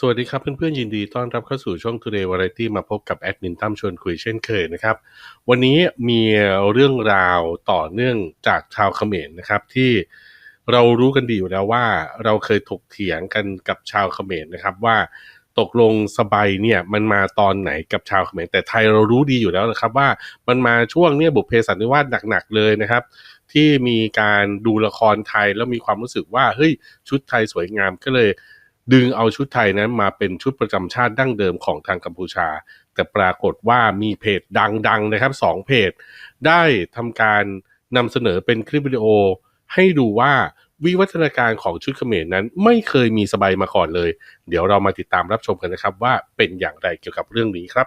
สวัสดีครับเพื่อนๆยินดีต้อนรับเข้าสู่ช่อง Today Variety มาพบกับแอดมินตั้มชวนคุยเช่นเคยนะครับ วันนี้มีเรื่องราวต่อเนื่องจากชาวเขมรนะครับ ที่เรารู้กันดีอยู่แล้วว่าเราเคยถกเถียงกันกับชาวเขมรนะครับ ว่าตกลงสบายเนี่ยมันมาตอนไหนกับชาวเขมรแต่ไทยเรารู้ดีอยู่แล้วนะครับ ว่ามันมาช่วงเนี่ยบุพเพสันนิวาสหนักๆเลยนะครับที่มีการดูละครไทยแล้วมีความรู้สึกว่าเฮ้ยชุดไทยสวยงามก็เลย ดึงเอาชุดไทยนั้นมาเป็นชุดประจำชาติดั้งเดิมของทางกัมพูชา แต่ปรากฏว่ามีเพจดังๆนะครับสองเพจ ได้ทำการนำเสนอเป็นคลิปวิดีโอ ให้ดูว่าวิวัฒนาการของชุดเขมรนั้นไม่เคยมีสบายมาก่อนเลย เดี๋ยวเรามาติดตามรับชมกันนะครับว่าเป็นอย่างไรเกี่ยวกับเรื่องนี้ครับ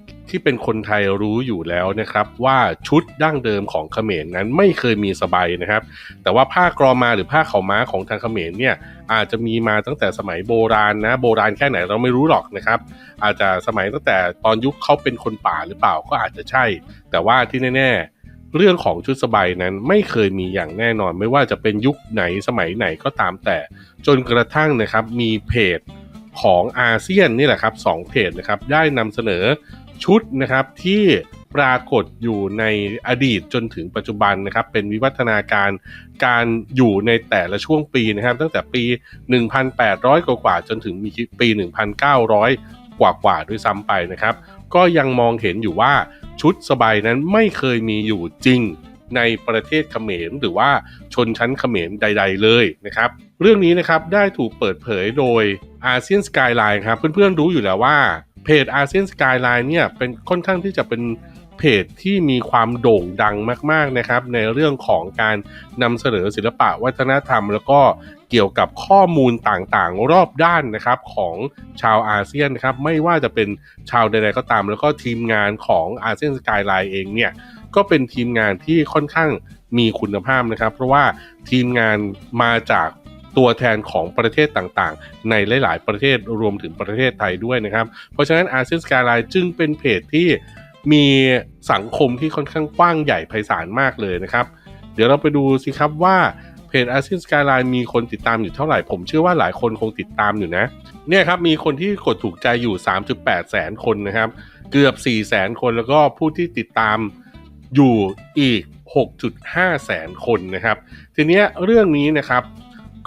ที่เป็นคนไทยรู้อยู่แล้วนะครับ ว่าชุดดั้งเดิมของเขมรนั้นไม่เคยมีสบายนะครับ แต่ว่าผ้ากรอมาหรือผ้าเข่าม้าของทางเขมรเนี่ยอาจจะมีมาตั้งแต่สมัยโบราณนะโบราณแค่ไหนเราไม่รู้หรอกนะครับ อาจจะสมัยตั้งแต่ตอนยุคเขาเป็นคนป่าหรือเปล่าก็อาจจะใช่ แต่ว่าที่แน่ๆเรื่องของชุดสบายนั้นไม่เคยมีอย่างแน่นอน ไม่ว่าจะเป็นยุคไหนสมัยไหนก็ตามแต่ จนกระทั่งนะครับมีเพจ ของอาเซียนนี่แหละครับสองเพจนะครับได้นำเสนอชุดนะครับที่ปรากฏอยู่ในอดีตจนถึงปัจจุบันนะครับ เป็นวิวัฒนาการการอยู่ในแต่ละช่วงปีนะครับ ตั้งแต่ปี 1,800 กว่าจนถึงมีปี 1,900 กว่าๆด้วยซ้ำไปนะครับ ก็ยังมองเห็นอยู่ว่าชุดสบายนั้นไม่เคยมีอยู่จริงในประเทศเขมรหรือว่าชนชั้นเขมรใด ๆ เลยนะครับ เรื่องนี้นะครับได้ถูกเปิดเผยโดยอาเซียนสกายไลน์ครับเพื่อนๆรู้อยู่แล้วว่าเพจอาเซียนสกายไลน์เนี่ยเป็นค่อนข้างที่จะเป็นเพจที่มีความโด่งดังมากๆนะครับ ในเรื่องของการนำเสนอศิลปะวัฒนธรรม แล้วก็เกี่ยวกับข้อมูลต่างๆ รอบด้านนะครับของชาวอาเซียนนะครับไม่ว่าจะเป็นชาวใดๆก็ตาม แล้วก็ทีมงานของอาเซียนสกายไลน์เองเนี่ยก็เป็นทีมงานที่ค่อนข้างมีคุณภาพนะครับ เพราะว่าทีมงานมาจาก ตัวแทนของประเทศต่างๆ ในหลาย ๆ ประเทศรวมถึงประเทศไทยด้วยนะครับ เพราะฉะนั้นอาเซียนสกายไลน์จึงเป็นเพจที่มีสังคมที่ค่อนข้างกว้างใหญ่ไพศาลมากเลยนะครับ เดี๋ยวเราไปดูสิครับว่าเพจอาเซียนสกายไลน์มีคนติดตามอยู่เท่าไหร่ ผมเชื่อว่าหลายคนคงติดตามอยู่นะ เนี่ยครับมีคนที่กดถูกใจอยู่ 3.8 แสนคนนะครับ เกือบ 4 แสนคนแล้วก็ผู้ที่ติดตามอยู่อีก 6.5 แสนคนนะครับ ทีนี้เรื่องนี้นะครับ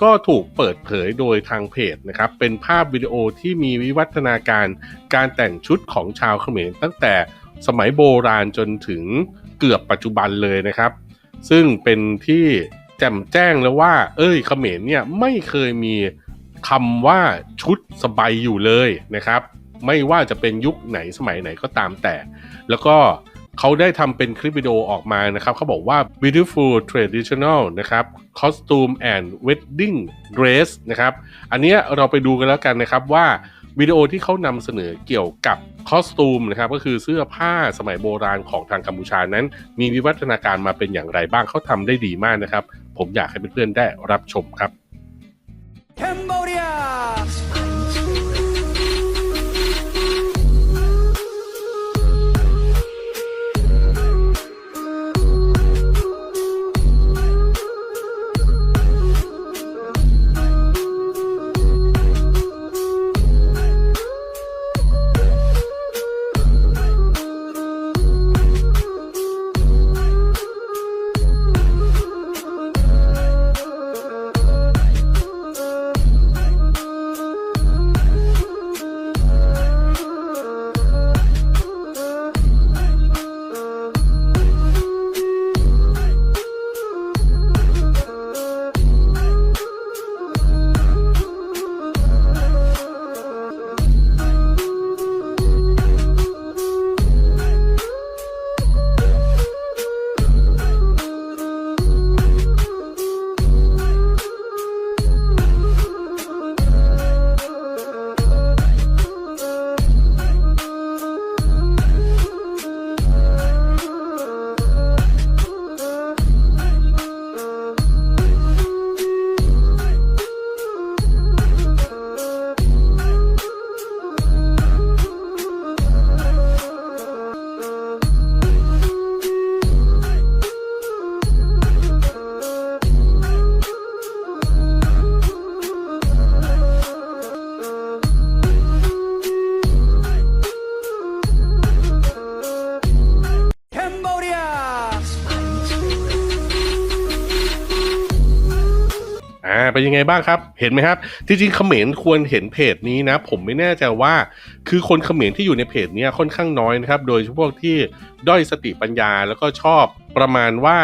ก็ถูกเปิดเผยโดยทางเพจนะครับ เป็นภาพวิดีโอที่มีวิวัฒนาการการแต่งชุดของชาวเขมรตั้งแต่สมัยโบราณจนถึงเกือบปัจจุบันเลยนะครับ ซึ่งเป็นที่แจ่มแจ้งแล้วว่า เอ้ยเขมรเนี่ยไม่เคยมีคำว่าชุดสบายอยู่เลยนะครับ ไม่ว่าจะเป็นยุคไหนสมัยไหนก็ตามแต่ แล้วก็ เขาได้ทำเป็นคลิปวิดีโอออกมานะครับเขาบอกว่า beautiful traditional นะครับ costume and wedding dress นะครับ อันเนี้ยเราไปดูกันแล้วกันนะครับว่าวิดีโอที่เขานำเสนอเกี่ยวกับคอสตูมนะครับก็คือเสื้อผ้าสมัยโบราณของทางกัมพูชานั้น มีวิวัฒนาการมาเป็นอย่างไรบ้างเขาทำได้ดีมากนะครับ ผมอยากให้เพื่อนๆได้รับชมครับ อ่าเป็นยังไงบ้างครับ เห็นไหมครับ จริงๆเขมรควรเห็นเพจนี้นะ ผมไม่แน่ใจว่า คือคนเขมรที่อยู่ในเพจนี้ค่อนข้างน้อยนะครับ โดยเฉพาะที่ด้อยสติปัญญาแล้วก็ชอบประมาณว่า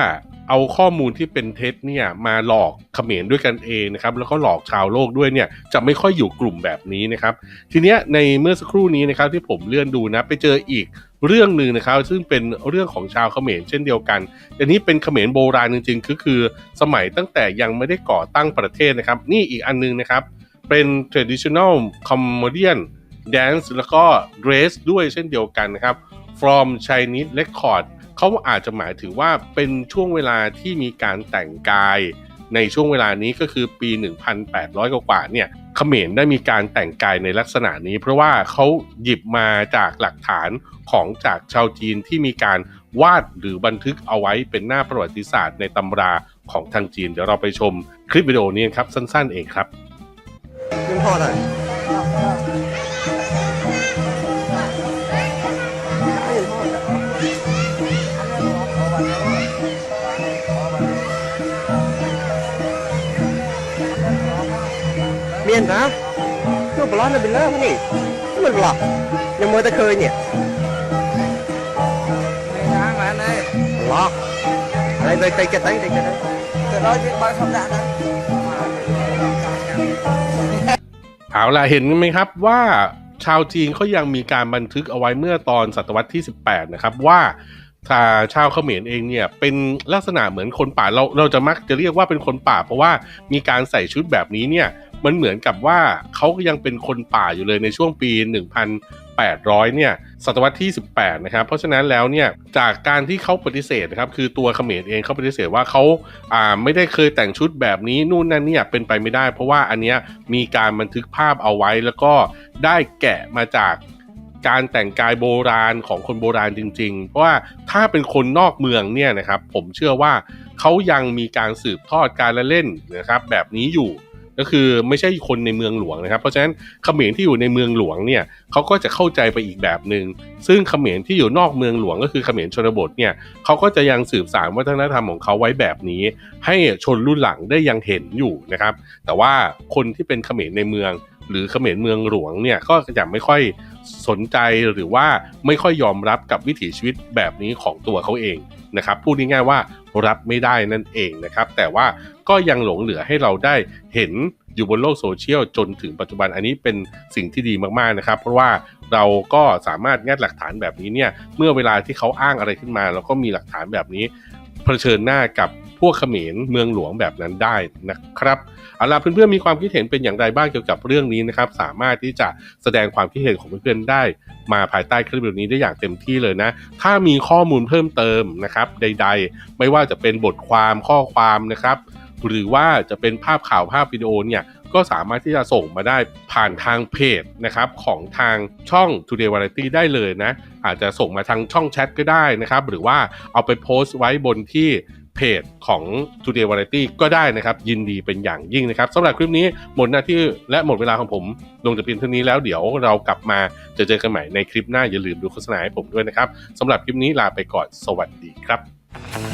เอาข้อมูลที่เป็นเท็จเนี่ยมาหลอกเขมรด้วยกันเองนะครับแล้วก็หลอกชาวโลกด้วยเนี่ยจะไม่ค่อยอยู่กลุ่มแบบนี้นะครับ ทีเนี้ยในเมื่อสักครู่นี้นะครับที่ผมเลื่อนดูนะไปเจออีกเรื่องหนึ่งนะครับ ซึ่งเป็นเรื่องของชาวเขมรเช่นเดียวกันอันนี้เป็นเขมรโบราณจริงๆก็คือสมัยตั้งแต่ยังไม่ได้ก่อตั้งประเทศนะครับ นี่อีกอันนึงนะครับ เป็น traditional Cambodian dance แล้วก็ dress ด้วยเช่นเดียวกันนะครับ from Chinese record เขาอาจจะหมายถึงว่าเป็นช่วงเวลาที่มีการแต่งกาย ในช่วงเวลานี้ก็คือปี 1,800 กว่าเนี่ยเขมรได้มีการแต่งกายในลักษณะนี้ เพราะว่าเขาหยิบมาจากหลักฐานของจากชาวจีนที่มีการวาดหรือบันทึกเอาไว้เป็นหน้าประวัติศาสตร์ในตำราของทางจีน เดี๋ยวเราไปชมคลิปวิดีโอนี้ครับสั้นๆเองครับ เมียนนะตัวบลอนน่ะเป็นเลิกนี่นี่มันบลอกยังมัวแต่เคยเนี่ย Nhà mà anh ơi บลอกอะไรไปไปจะตั้งไปจะตั้ง Từ đó chứ bao không đạn đó เอาล่ะเห็นไหมครับว่าชาวจีนเขายังมีการบันทึกเอาไว้เมื่อตอนศตวรรษที่ 18 นะครับว่า ชาชาวเขมรเองเนี่ยเป็นลักษณะเหมือนคนป่าเราเราจะมักจะเรียกว่าเป็นคนป่า เพราะว่ามีการใส่ชุดแบบนี้เนี่ยมันเหมือนกับว่าเขาก็ยังเป็นคนป่าอยู่เลยในช่วงปี 1,800 เนี่ยศตวรรษที่ 18 นะครับ เพราะฉะนั้นแล้วเนี่ยจากการที่เขาปฏิเสธนะครับคือตัวเขมรเองเขาปฏิเสธว่าเขาอ่าไม่ได้เคยแต่งชุดแบบนี้นู่นนั่นเนี่ยเป็นไปไม่ได้ เพราะว่าอันเนี้ยมีการบันทึกภาพเอาไว้แล้วก็ได้แกะมาจาก การแต่งกายโบราณของคนโบราณจริง ๆ เพราะว่าถ้าเป็นคนนอกเมืองเนี่ยนะครับผมเชื่อว่าเขายังมีการสืบทอดการละเล่นนะครับแบบนี้อยู่ก็คือไม่ใช่คนในเมืองหลวงนะครับ เพราะฉะนั้นเขมรที่อยู่ในเมืองหลวงเนี่ยเขาก็จะเข้าใจไปอีกแบบหนึ่งซึ่งเขมรที่อยู่นอกเมืองหลวงก็คือเขมรชนบทเนี่ยเขาก็จะยังสืบสานวัฒนธรรมของเขาไว้แบบนี้ ให้ชนรุ่นหลังได้ยังเห็นอยู่นะครับ แต่ว่าคนที่เป็นเขมรในเมือง หรือเขมรเมืองหลวงเนี่ยก็จะไม่ค่อยสนใจหรือว่าไม่ค่อยยอมรับกับวิถีชีวิตแบบนี้ของตัวเขาเองนะครับพูดง่ายๆว่ารับไม่ได้นั่นเองนะครับ แต่ว่าก็ยังหลงเหลือให้เราได้เห็นอยู่บนโลกโซเชียลจนถึงปัจจุบันอันนี้เป็นสิ่งที่ดีมากๆนะครับ เพราะว่าเราก็สามารถงัดหลักฐานแบบนี้เนี่ยเมื่อเวลาที่เขาอ้างอะไรขึ้นมาแล้วก็มีหลักฐานแบบนี้ เผชิญหน้ากับพวกเขมรเมืองหลวงแบบนั้นได้นะครับเอาล่ะเพื่อนๆมีความคิดเห็นเป็นอย่างไรบ้างเกี่ยวกับเรื่องนี้นะครับ สามารถที่จะแสดงความคิดเห็นของเพื่อนๆได้ มาภายใต้คลิปวิดีโอนี้ได้อย่างเต็มที่เลยนะ ถ้ามีข้อมูลเพิ่มเติมนะครับ ใด ๆ ไม่ว่าจะเป็นบทความข้อความนะครับ หรือว่าจะเป็นภาพข่าวภาพวิดีโอเนี่ย ก็สามารถที่จะส่งมาได้ผ่านทางเพจนะครับของทางช่อง Today Variety ได้เลยนะ อาจจะส่งมาทางช่องแชทก็ได้นะครับ หรือว่าเอาไปโพสต์ไว้บนที่เพจของ Today Variety ก็ได้นะครับ ยินดีเป็นอย่างยิ่งนะครับสำหรับคลิปนี้หมดหน้าที่และหมดเวลาของผมลงจะเพียงเท่านี้แล้วเดี๋ยวเรากลับมาจะเจอกันใหม่ในคลิปหน้าอย่าลืมดูโฆษณาให้ผมด้วยนะครับสำหรับคลิปนี้ลาไปก่อนสวัสดีครับ